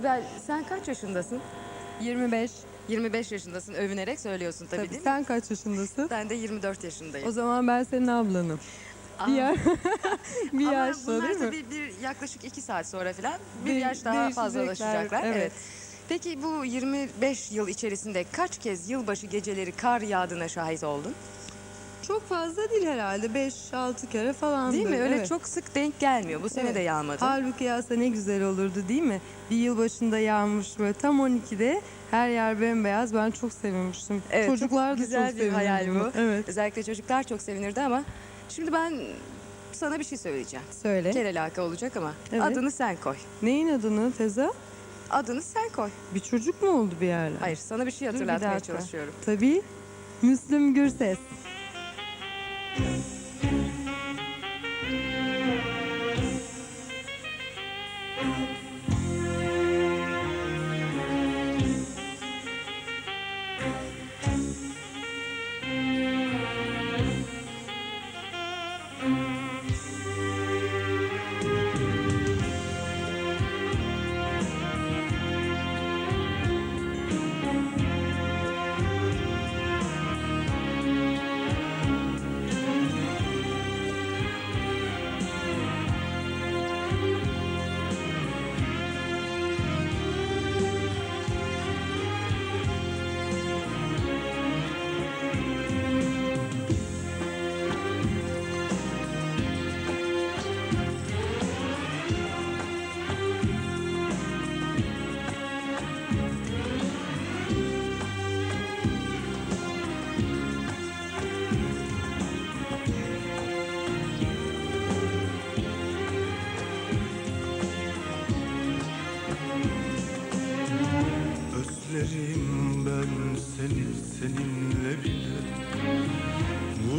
Sibel sen kaç yaşındasın? 25. 25 yaşındasın. Övünerek söylüyorsun tabii, Tabii değil mi? sen kaç yaşındasın? Ben de 24 yaşındayım. O zaman ben senin ablanım. Aa, Bir yaş, bir Ama yaş sonra bunlar değil mi? tabii bir yaklaşık 2 saat sonra falan bir De- yaş daha fazlalaşacaklar. değişecekler, Evet. evet. Peki bu 25 yıl içerisinde kaç kez yılbaşı geceleri kar yağdığına şahit oldun? Çok fazla değil herhalde. 5-6 kere falan. Değil mi? Öyle evet. çok sık denk gelmiyor. Bu sene Evet. de yağmadı. Halbuki yağsa ne güzel olurdu değil mi? Bir yıl başında yağmış böyle tam 12'de her yer bembeyaz. Ben çok sevinmiştim. Evet, çok Çocuklar da güzel çok bir hayal bu. Evet. Özellikle çocuklar çok sevinirdi ama şimdi ben sana bir şey söyleyeceğim. Söyle. Kerelaka olacak ama Evet. adını sen koy. Neyin adını Teza? Adını sen koy. Bir çocuk mu oldu bir yerler? Hayır sana bir şey Dur, bir hatırlatmaya dakika. çalışıyorum. Tabii. Müslüm Gürses. Özlerim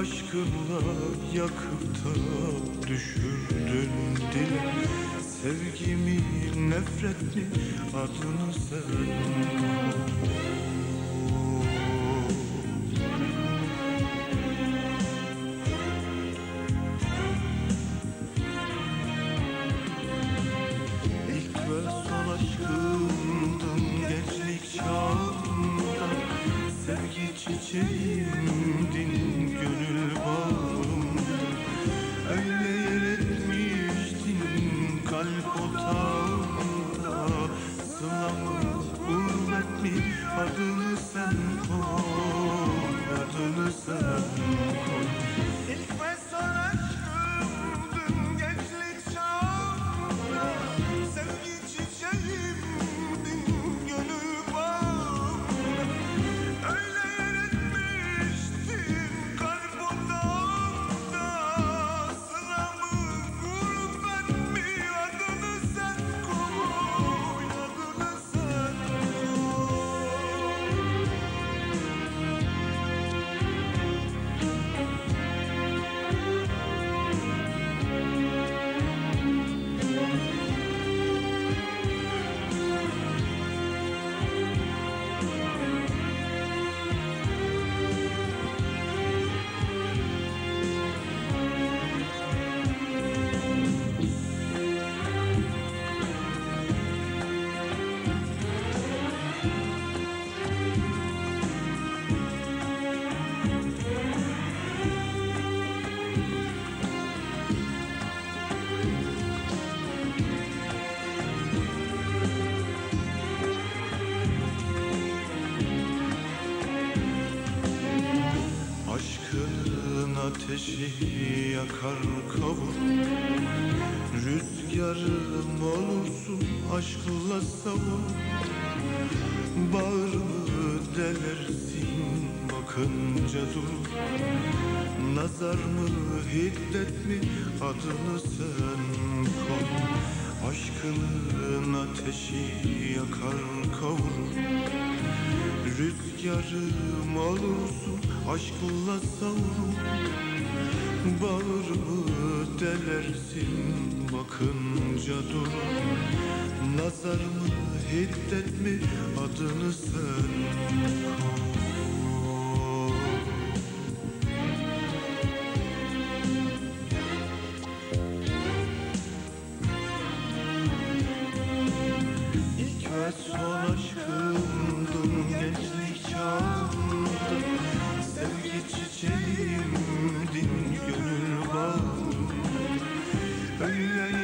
Aşkınla yakıp da düşürdün dile. Sevgimi nefret mi adını sen ateşi yakar kavur Rüzgarım olursun aşkla savur Bağrımı delersin bakınca dur. Nazar mı hiddet mi? Adını sen koy Aşkının ateşi yakar Rüzgar Rüzgarım olursun aşkınla savrul Bağrımı delersin bakınca dur. Nazarımı hiddetme adını sen koy Öyle yer etmiştin